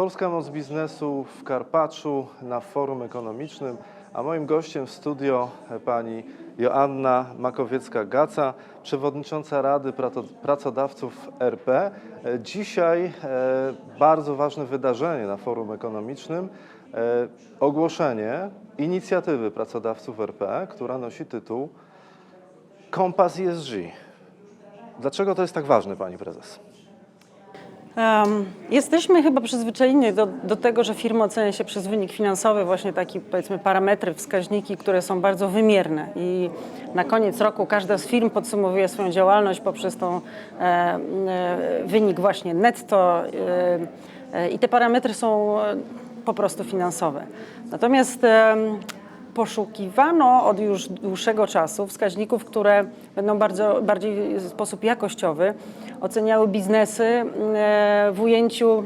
Polska Moc Biznesu w Karpaczu na forum ekonomicznym, a moim gościem w studio pani Joanna Makowiecka-Gaca, przewodnicząca Rady Pracodawców RP. Dzisiaj e, bardzo ważne wydarzenie na forum ekonomicznym, e, ogłoszenie inicjatywy pracodawców RP, która nosi tytuł Kompas ESG. Dlaczego to jest tak ważne, pani prezes? Em, jesteśmy chyba przyzwyczajeni do, do tego, że firmy ocenia się przez wynik finansowy, właśnie takie powiedzmy parametry, wskaźniki, które są bardzo wymierne i na koniec roku każda z firm podsumowuje swoją działalność poprzez tą e, e, wynik właśnie netto e, e, i te parametry są e, po prostu finansowe. Natomiast em, poszukiwano od już dłuższego czasu wskaźników, które będą bardzo, bardziej w sposób jakościowy oceniały biznesy e, w ujęciu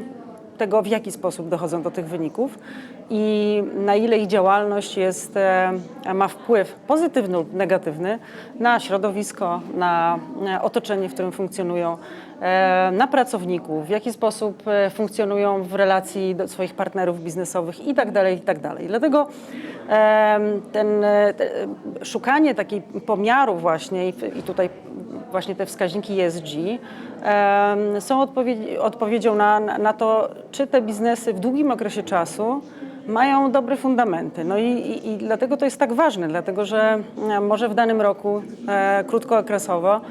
tego, w jaki sposób dochodzą do tych wyników i na ile ich działalność jest, e, ma wpływ pozytywny lub negatywny na środowisko, na e, otoczenie, w którym funkcjonują, na pracowników, w jaki sposób e, funkcjonują w relacji do swoich partnerów biznesowych itd. itd. Dlatego em, ten, e, te, szukanie takiej pomiaru właśnie i, tutaj właśnie te wskaźniki ESG są odpowiedzi, odpowiedzią na, na to, czy te biznesy w długim okresie czasu mają dobre fundamenty. No i, i, i dlatego to jest tak ważne, dlatego że e, może w danym roku e, krótkookresowo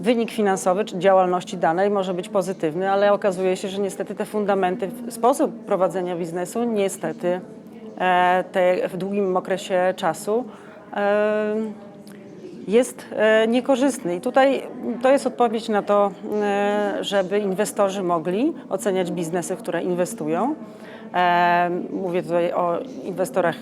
wynik finansowy czy działalności danej może być pozytywny, ale okazuje się, że niestety te fundamenty, sposób prowadzenia biznesu niestety e, te, w długim okresie czasu e, jest e, niekorzystny. I tutaj to jest odpowiedź na to, żeby inwestorzy mogli oceniać biznesy, które inwestują. Mówię tutaj o inwestorach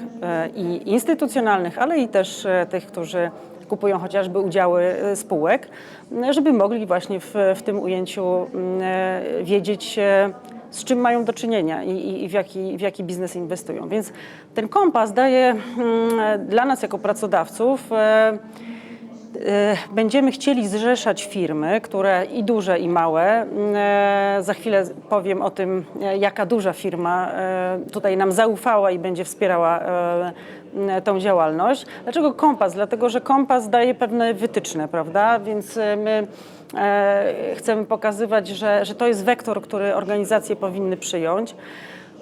i instytucjonalnych, ale i też tych, którzy kupują chociażby udziały e, spółek, m, żeby mogli właśnie w, w tym ujęciu e, wiedzieć, z czym mają do czynienia i, i, w, jaki, w jaki biznes inwestują. Więc ten kompas daje mm, dla nas jako pracodawców Będziemy chcieli zrzeszać firmy, które i duże, i małe. Za chwilę powiem o tym, jaka duża firma tutaj nam zaufała i będzie wspierała tą działalność. Dlaczego kompas? Dlatego, że kompas daje pewne wytyczne, prawda? Więc e, my e, chcemy pokazywać, że, że to jest wektor, który organizacje powinny przyjąć.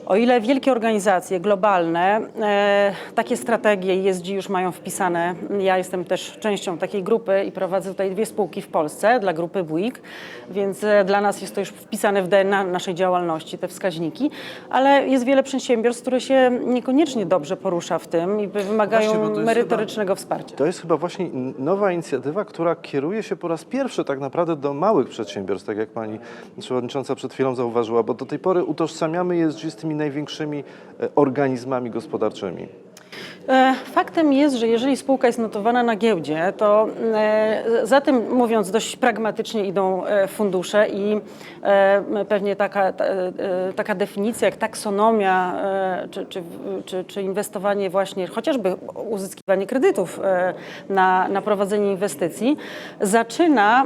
O ile wielkie organizacje globalne e, takie strategie ESG już mają wpisane, ja jestem też częścią takiej grupy i prowadzę tutaj dwie spółki w Polsce dla grupy Bouygues, więc e, dla nas jest to już wpisane w DNA naszej działalności, te wskaźniki, ale jest wiele przedsiębiorstw, które się niekoniecznie dobrze porusza w tym i wymagają Właśnie, merytorycznego wsparcia. To jest chyba właśnie nowa inicjatywa, która kieruje się po raz pierwszy tak naprawdę do małych przedsiębiorstw, tak jak pani przewodnicząca przed chwilą zauważyła, bo do tej pory utożsamiamy ESG z tymi największymi e, organizmami gospodarczymi. E, Faktem jest, że jeżeli spółka jest notowana na giełdzie, to e, za tym, mówiąc dość pragmatycznie, idą e, fundusze i pewnie taka, ta, taka definicja jak taksonomia czy, czy, czy, czy inwestowanie właśnie, chociażby uzyskiwanie kredytów na, na prowadzenie inwestycji, zaczyna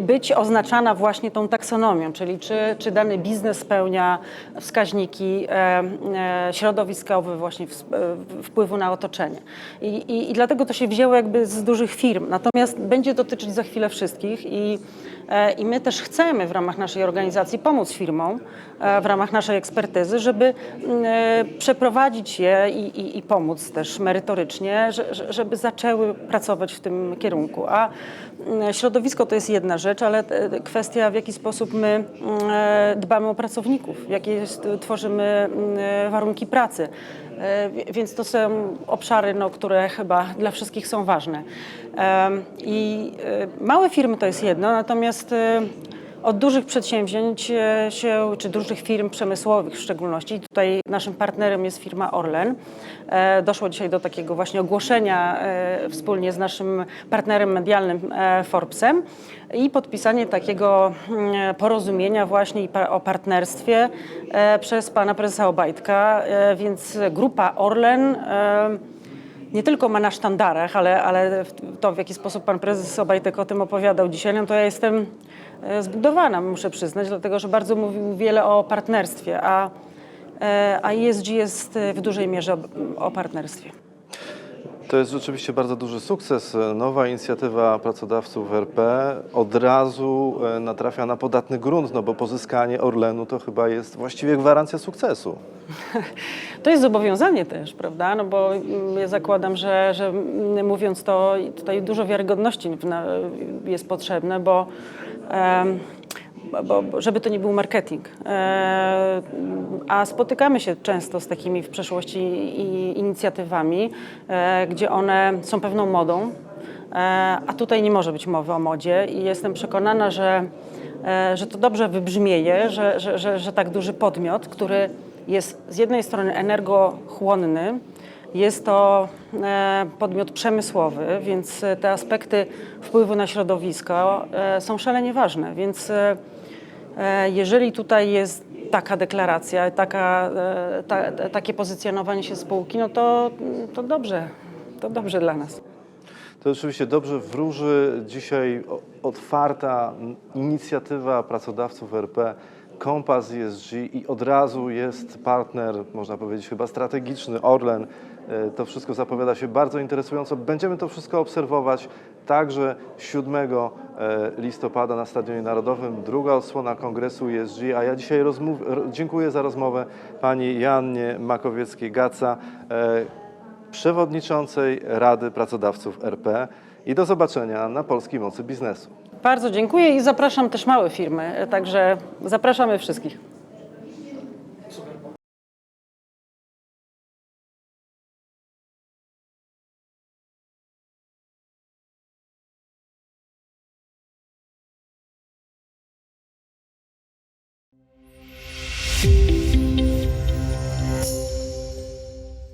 być oznaczana właśnie tą taksonomią, czyli czy, czy dany biznes spełnia wskaźniki środowiskowe właśnie w, e, wpływu na otoczenie. I, i, I dlatego to się wzięło jakby z dużych firm. Natomiast będzie dotyczyć za chwilę wszystkich i, e, i my też chcemy w ramach naszej organizacji pomóc firmom e, w ramach naszej ekspertyzy, żeby e, przeprowadzić je i, i, i pomóc też merytorycznie, że, że- żeby zaczęły pracować w tym kierunku. A środowisko to jest jedna rzecz, ale kwestia w jaki sposób my dbamy o pracowników, jakie jest, tworzymy warunki pracy. E, wi- Więc to są obszary, no, które chyba dla wszystkich są ważne. Em, I e, małe firmy to jest jedno, natomiast e, od dużych przedsięwzięć e, się, czy dużych firm przemysłowych w szczególności, tutaj naszym partnerem jest firma Orlen. E, Doszło dzisiaj do takiego właśnie ogłoszenia e, wspólnie z naszym partnerem medialnym Forbesem. I podpisanie takiego mm, porozumienia właśnie o partnerstwie przez pana prezesa Obajtka, więc grupa Orlen nie tylko ma na sztandarach, ale, ale to, w jaki sposób pan prezes Obajtek o tym opowiadał dzisiaj, no to ja jestem e, zbudowana, muszę przyznać, dlatego że bardzo mówił wiele o partnerstwie, a, e, a ESG jest e, w dużej mierze o, o partnerstwie. To jest rzeczywiście bardzo duży sukces. Nowa inicjatywa pracodawców RP od razu e, natrafia na podatny grunt, no bo pozyskanie Orlenu to chyba jest właściwie gwarancja sukcesu. To jest zobowiązanie też, prawda? No bo mm, ja zakładam, że, że mm, mówiąc to, tutaj dużo wiarygodności jest potrzebne, bo, em, bo, żeby to nie był marketing. E, a spotykamy się często z takimi w przeszłości inicjatywami, e, gdzie one są pewną modą, e, a tutaj nie może być mowy o modzie i jestem przekonana, że, że to dobrze wybrzmieje, że, że, że, że tak duży podmiot, który jest z jednej strony energochłonny, jest to e, podmiot przemysłowy, więc e, te aspekty wpływu na środowisko e, są szalenie ważne. Więc jeżeli tutaj jest taka deklaracja, taka, ta, takie pozycjonowanie się spółki, no to, to dobrze, to dobrze dla nas. To oczywiście dobrze wróży dzisiaj otwarta inicjatywa pracodawców RP, Kompas ESG i od razu jest partner, można powiedzieć chyba strategiczny, Orlen. E, To wszystko zapowiada się bardzo interesująco. Będziemy to wszystko obserwować także 7 e, listopada na Stadionie Narodowym, druga odsłona kongresu ESG, a ja dzisiaj dziękuję za rozmowę pani Jannie Makowieckiej-Gaca, e, przewodniczącej Rady Pracodawców RP i do zobaczenia na Polskiej Mocy Biznesu. Bardzo dziękuję i zapraszam też małe firmy, także zapraszamy wszystkich.